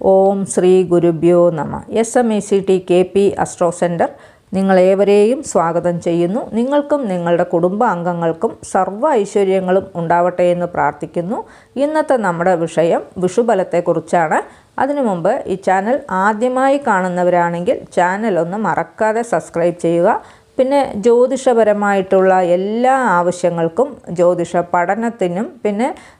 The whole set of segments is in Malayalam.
ഓം ശ്രീ ഗുരുഭ്യോ നമ. S M E C T K P astro centre നിങ്ങളേവരെയും സ്വാഗതം ചെയ്യുന്നു. നിങ്ങൾക്കും നിങ്ങളുടെ കുടുംബാംഗങ്ങൾക്കും സർവ ഐശ്വര്യങ്ങളും ഉണ്ടാവട്ടെ എന്ന് പ്രാർത്ഥിക്കുന്നു. ഇന്നത്തെ നമ്മുടെ വിഷയം വിഷുബലത്തെക്കുറിച്ചാണ്. അതിനു മുമ്പ് ഈ ചാനൽ ആദ്യമായി കാണുന്നവരാണെങ്കിൽ ചാനൽ ഒന്ന് മറക്കാതെ സബ്സ്ക്രൈബ് ചെയ്യുക. പിന്നെ ജ്യോതിഷപരമായിട്ടുള്ള എല്ലാ ആവശ്യങ്ങൾക്കും ജ്യോതിഷ പഠനത്തിനും പിന്നെ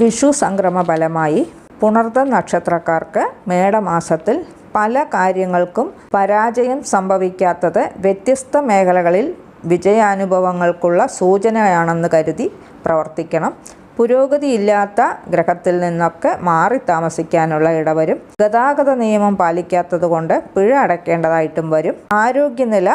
വിഷു സംക്രമ ഫലമായി പുണർത്ത നക്ഷത്രക്കാർക്ക് മേടമാസത്തിൽ പല കാര്യങ്ങൾക്കും പരാജയം സംഭവിക്കാത്തത് വ്യത്യസ്ത മേഖലകളിൽ വിജയാനുഭവങ്ങൾക്കുള്ള സൂചനയാണെന്ന് കരുതി പ്രവർത്തിക്കണം. പുരോഗതിയില്ലാത്ത ഗ്രഹത്തിൽ നിന്നൊക്കെ മാറി താമസിക്കാനുള്ള ഇടവരും. ഗതാഗത നിയമം പാലിക്കാത്തതുകൊണ്ട് പിഴ അടയ്ക്കേണ്ടതായിട്ടും വരും. ആരോഗ്യനില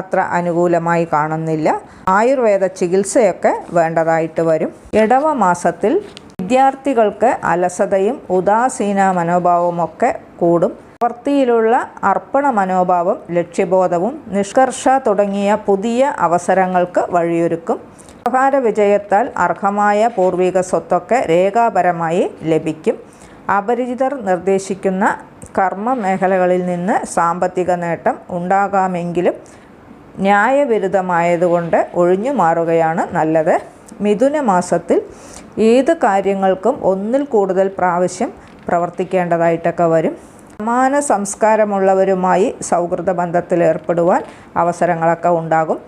അത്ര അനുകൂലമായി കാണുന്നില്ല. ആയുർവേദ ചികിത്സയൊക്കെ വേണ്ടതായിട്ട് വരും. ഇടവ മാസത്തിൽ വിദ്യാർത്ഥികൾക്ക് അലസതയും ഉദാസീന മനോഭാവവും ഒക്കെ കൂടും. പ്രവൃത്തിയിലുള്ള അർപ്പണ മനോഭാവം ലക്ഷ്യബോധവും നിഷ്കർഷ തുടങ്ങിയ പുതിയ അവസരങ്ങൾക്ക് വഴിയൊരുക്കും. വ്യവഹാര വിജയത്താൽ അർഹമായ പൂർവിക സ്വത്തൊക്കെ രേഖാപരമായി ലഭിക്കും. അപരിചിതർ നിർദ്ദേശിക്കുന്ന കർമ്മ മേഖലകളിൽ നിന്ന് സാമ്പത്തിക നേട്ടം ഉണ്ടാകാമെങ്കിലും ന്യായവിരുദ്ധമായതുകൊണ്ട് ഒഴിഞ്ഞു മാറുകയാണ് നല്ലത്. മിഥുന മാസത്തിൽ ഏത് കാര്യങ്ങൾക്കും ഒന്നിൽ കൂടുതൽ പ്രാവശ്യം പ്രവർത്തിക്കേണ്ടതായിട്ടൊക്കെ വരും. സമാന സംസ്കാരമുള്ളവരുമായി സൗഹൃദ ബന്ധത്തിൽ ഏർപ്പെടുവാൻ അവസരങ്ങളൊക്കെ ഉണ്ടാകും.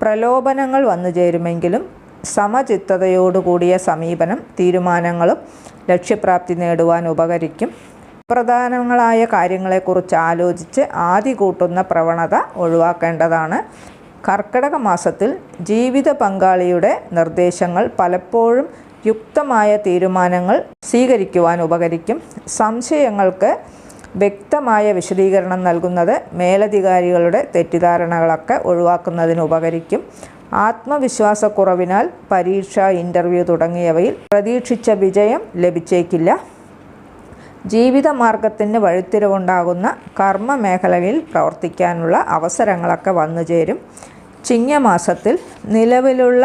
പ്രലോഭനങ്ങൾ വന്നു ചേരുമെങ്കിലും സമചിത്തതയോടുകൂടിയ സമീപനം തീരുമാനങ്ങളും ലക്ഷ്യപ്രാപ്തി നേടുവാൻ ഉപകരിക്കും. പ്രധാനങ്ങളായ കാര്യങ്ങളെക്കുറിച്ച് ആലോചിച്ച് ആദ്യ കൂട്ടുന്ന പ്രവണത ഒഴിവാക്കേണ്ടതാണ്. കർക്കിടക മാസത്തിൽ ജീവിത പങ്കാളിയുടെ നിർദ്ദേശങ്ങൾ പലപ്പോഴും യുക്തമായ തീരുമാനങ്ങൾ സ്വീകരിക്കുവാൻ ഉപകരിക്കും. സംശയങ്ങൾക്ക് വ്യക്തമായ വിശദീകരണം നൽകുന്നത് മേലധികാരികളുടെ തെറ്റിദ്ധാരണകളൊക്കെ ഒഴിവാക്കുന്നതിന് ഉപകരിക്കും ആത്മവിശ്വാസക്കുറവിനാൽ പരീക്ഷ ഇന്റർവ്യൂ തുടങ്ങിയവയിൽ പ്രതീക്ഷിച്ച വിജയം ലഭിച്ചേക്കില്ല. ജീവിതമാർഗത്തിന് വഴിത്തിരിവുണ്ടാകുന്ന കർമ്മ മേഖലയിൽ പ്രവർത്തിക്കാനുള്ള അവസരങ്ങളൊക്കെ വന്നു ചേരും ചിങ്ങമാസത്തിൽ നിലവിലുള്ള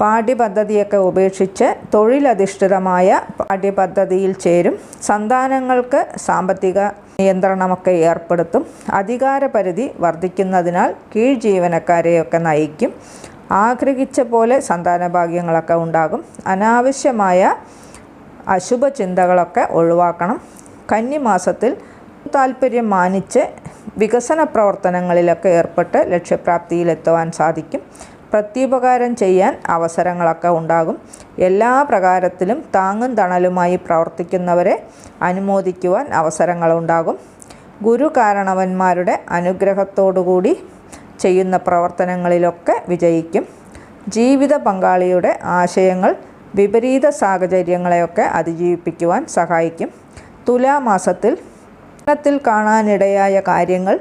പാഠ്യപദ്ധതിയൊക്കെ ഉപേക്ഷിച്ച് തൊഴിലധിഷ്ഠിതമായ പാഠ്യപദ്ധതിയിൽ ചേരും. സന്താനങ്ങൾക്ക് സാമ്പത്തിക നിയന്ത്രണമൊക്കെ ഏർപ്പെടുത്തും. അധികാരപരിധി വർദ്ധിക്കുന്നതിനാൽ കീഴ് ജീവനക്കാരെയൊക്കെ നയിക്കും. ആഗ്രഹിച്ച പോലെ സന്താനഭാഗ്യങ്ങളൊക്കെ ഉണ്ടാകും. അനാവശ്യമായ അശുഭ ചിന്തകളൊക്കെ ഒഴിവാക്കണം. കന്നിമാസത്തിൽ താല്പര്യം മാനിച്ച് വികസന പ്രവർത്തനങ്ങളിലൊക്കെ ഏർപ്പെട്ട് ലക്ഷ്യപ്രാപ്തിയിലെത്തുവാൻ സാധിക്കും. പ്രത്യുപകാരം ചെയ്യാൻ അവസരങ്ങളൊക്കെ ഉണ്ടാകും. എല്ലാ പ്രകാരത്തിലും താങ്ങും തണലുമായി പ്രവർത്തിക്കുന്നവരെ അനുമോദിക്കുവാൻ അവസരങ്ങളുണ്ടാകും ഗുരു കാരണവന്മാരുടെ അനുഗ്രഹത്തോടുകൂടി ചെയ്യുന്ന പ്രവർത്തനങ്ങളിലൊക്കെ വിജയിക്കും. ജീവിത പങ്കാളിയുടെ ആശയങ്ങൾ വിപരീത സാഹചര്യങ്ങളെയൊക്കെ അതിജീവിപ്പിക്കുവാൻ സഹായിക്കും. തുലാമാസത്തിൽ ത്തിൽ കാണാനിടയായ കാര്യങ്ങൾ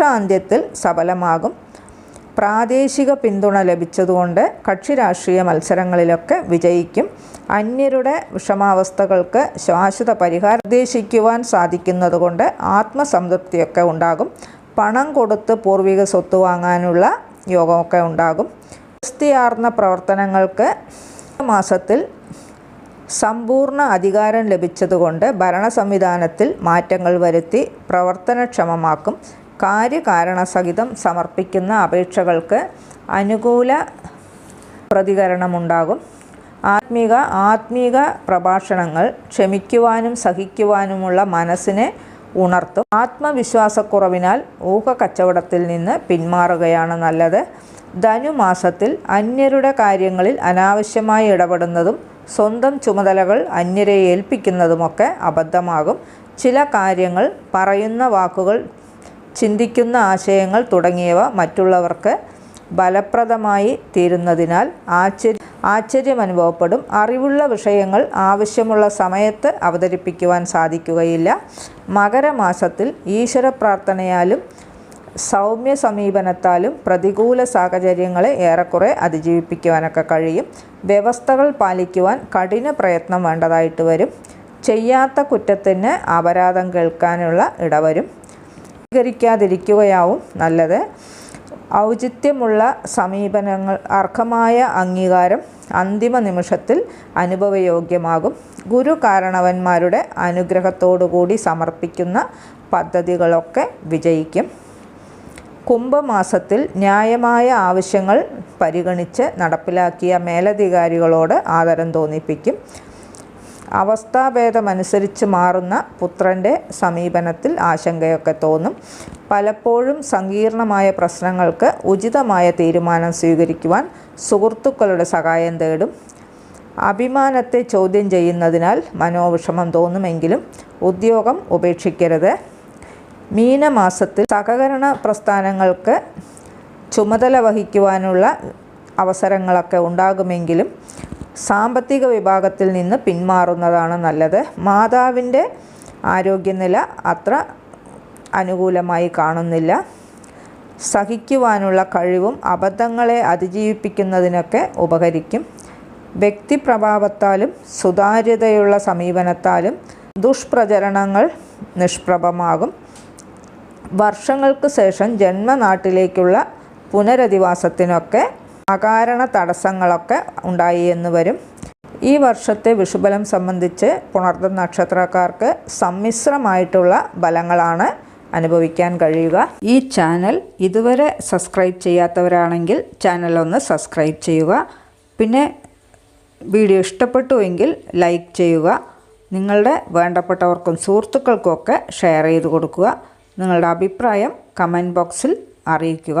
വർഷാന്ത്യത്തിൽ സഫലമാകും. പ്രാദേശിക പിന്തുണ ലഭിച്ചതുകൊണ്ട് കക്ഷി രാഷ്ട്രീയ മത്സരങ്ങളിലൊക്കെ വിജയിക്കും. അന്യരുടെ വിഷമാവസ്ഥകൾക്ക് ശാശ്വത പരിഹാരം നിർദ്ദേശിക്കുവാൻ സാധിക്കുന്നതുകൊണ്ട് ആത്മസംതൃപ്തിയൊക്കെ ഉണ്ടാകും. പണം കൊടുത്ത് പൂർവിക സ്വത്ത് വാങ്ങാനുള്ള യോഗമൊക്കെ ഉണ്ടാകും. ക്രിസ്തിയാർന്ന പ്രവർത്തനങ്ങൾക്ക് മാസത്തിൽ സമ്പൂർണ അധികാരം ലഭിച്ചതുകൊണ്ട് ഭരണ സംവിധാനത്തിൽ മാറ്റങ്ങൾ വരുത്തി പ്രവർത്തനക്ഷമമാക്കും. കാര്യകാരണസഹിതം സമർപ്പിക്കുന്ന അപേക്ഷകൾക്ക് അനുകൂല പ്രതികരണമുണ്ടാകും. ആത്മീക ആത്മീക പ്രഭാഷണങ്ങൾ ക്ഷമിക്കുവാനും സഹിക്കുവാനുമുള്ള മനസ്സിനെ ഉണർത്തും. ആത്മവിശ്വാസക്കുറവിനാൽ ഊഹക്കച്ചവടത്തിൽ നിന്ന് പിന്മാറുകയാണ് നല്ലത്. ധനുമാസത്തിൽ അന്യരുടെ കാര്യങ്ങളിൽ അനാവശ്യമായി ഇടപെടുന്നതും സ്വന്തം ചുമതലകൾ അന്യരെ ഏൽപ്പിക്കുന്നതുമൊക്കെ അബദ്ധമാകും. ചില കാര്യങ്ങൾ പറയുന്ന വാക്കുകൾ ചിന്തിക്കുന്ന ആശയങ്ങൾ തുടങ്ങിയവ മറ്റുള്ളവർക്ക് ഫലപ്രദമായി തീരുന്നതിനാൽ ആശ്ചര്യ ആശ്ചര്യം അനുഭവപ്പെടും അറിവുള്ള വിഷയങ്ങൾ ആവശ്യമുള്ള സമയത്ത് അവതരിപ്പിക്കുവാൻ സാധിക്കുകയില്ല. മകരമാസത്തിൽ ഈശ്വര പ്രാർത്ഥനയാലും സൗമ്യ സമീപനത്താലും പ്രതികൂല സാഹചര്യങ്ങളെ ഏറെക്കുറെ അതിജീവിപ്പിക്കുവാനൊക്കെ കഴിയും. വ്യവസ്ഥകൾ പാലിക്കുവാൻ കഠിന പ്രയത്നം വേണ്ടതായിട്ട് വരും. ചെയ്യാത്ത കുറ്റത്തിന് അപരാധം കേൾക്കാനുള്ള ഇടവരും. സ്വീകരിക്കാതിരിക്കുകയാവും നല്ലത്. ഔചിത്യമുള്ള സമീപനങ്ങൾ അർഹമായ അംഗീകാരം അന്തിമ നിമിഷത്തിൽ അനുഭവയോഗ്യമാകും. ഗുരു കാരണവന്മാരുടെ അനുഗ്രഹത്തോടുകൂടി സമർപ്പിക്കുന്ന പദ്ധതികളൊക്കെ വിജയിക്കും. കുംഭമാസത്തിൽ ന്യായമായ ആവശ്യങ്ങൾ പരിഗണിച്ച് നടപ്പിലാക്കിയ മേലധികാരികളോട് ആദരം തോന്നിപ്പിക്കും. അവസ്ഥാഭേദമനുസരിച്ച് മാറുന്ന പുത്രന്റെ സമീപനത്തിൽ ആശങ്കയൊക്കെ തോന്നും. പലപ്പോഴും സങ്കീർണമായ പ്രശ്നങ്ങൾക്ക് ഉചിതമായ തീരുമാനം സ്വീകരിക്കുവാൻ സുഹൃത്തുക്കളുടെ സഹായം തേടും. അഭിമാനത്തെ ചോദ്യം ചെയ്യുന്നതിനാൽ മനോവിഷമം തോന്നുമെങ്കിലും ഉദ്യോഗം ഉപേക്ഷിക്കരുത്. മീനമാസത്തിൽ സഹകരണ പ്രസ്ഥാനങ്ങൾക്ക് ചുമതല വഹിക്കുവാനുള്ള അവസരങ്ങളൊക്കെ ഉണ്ടാകുമെങ്കിലും സാമ്പത്തിക വിഭാഗത്തിൽ നിന്ന് പിന്മാറുന്നതാണ് നല്ലത്. മാതാവിന്റെ ആരോഗ്യനില അത്ര അനുകൂലമായി കാണുന്നില്ല. സഹിക്കുവാനുള്ള കഴിവും അബദ്ധങ്ങളെ അതിജീവിപ്പിക്കുന്നതിനൊക്കെ ഉപകരിക്കും. വ്യക്തിപ്രഭാവത്താലും സുതാര്യതയുള്ള സമീപനത്താലും ദുഷ്പ്രചരണങ്ങൾ നിഷ്പ്രഭമാകും. വർഷങ്ങൾക്ക് ശേഷം ജന്മനാട്ടിലേക്കുള്ള പുനരധിവാസത്തിനൊക്കെ അകാരണ തടസ്സങ്ങളൊക്കെ ഉണ്ടായി എന്ന് വരും. ഈ വർഷത്തെ വിഷുബലം സംബന്ധിച്ച് പുണർന്ന നക്ഷത്രക്കാർക്ക് സമ്മിശ്രമായിട്ടുള്ള ബലങ്ങളാണ് അനുഭവിക്കാൻ കഴിയുക. ഈ ചാനൽ ഇതുവരെ സബ്സ്ക്രൈബ് ചെയ്യാത്തവരാണെങ്കിൽ ചാനൽ ഒന്ന് സബ്സ്ക്രൈബ് ചെയ്യുക. പിന്നെ വീഡിയോ ഇഷ്ടപ്പെട്ടുവെങ്കിൽ ലൈക്ക് ചെയ്യുക. നിങ്ങളുടെ വേണ്ടപ്പെട്ടവർക്കും സുഹൃത്തുക്കൾക്കുമൊക്കെ ഷെയർ ചെയ്ത് കൊടുക്കുക. നിങ്ങളുടെ അഭിപ്രായം കമന്റ് ബോക്സിൽ അറിയിക്കുക.